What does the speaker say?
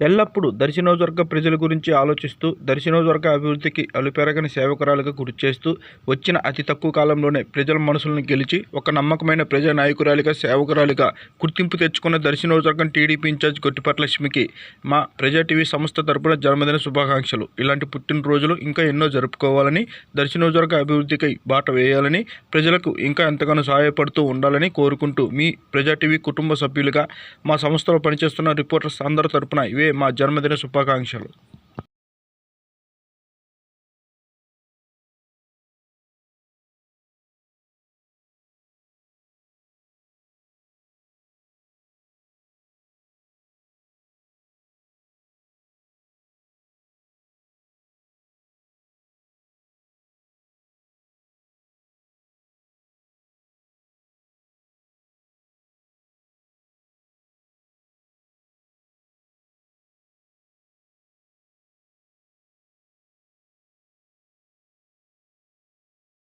ఎల్లప్పుడూ దర్శనోజ్వర్గ ప్రజల గురించి ఆలోచిస్తూ దర్శనోజ్వర్గ అభివృద్ధికి అలుపెరగని సేవకురాలుగా గుర్తు చేస్తూ వచ్చిన అతి తక్కువ కాలంలోనే ప్రజల మనసులను గెలిచి ఒక నమ్మకమైన ప్రజా నాయకురాలిగా సేవకురాలిగా గుర్తింపు తెచ్చుకున్న దర్శి టీడీపీ ఇన్ఛార్జ్ గొట్టిపట్ల లక్ష్మికి మా ప్రజా టీవీ సంస్థ తరపున జన్మదిన శుభాకాంక్షలు. ఇలాంటి పుట్టినరోజులు ఇంకా ఎన్నో జరుపుకోవాలని దర్శనోజ్వర్గ అభివృద్ధికి అభివృద్ధికై బాట వేయాలని ప్రజలకు ఇంకా ఎంతగానో సహాయపడుతూ ఉండాలని కోరుకుంటూ మీ ప్రజా టీవీ కుటుంబ సభ్యులుగా మా సంస్థలో పనిచేస్తున్న రిపోర్టర్స్ అందరి తరపున ఇవే మా జన్మదిన శుభాకాంక్షలు.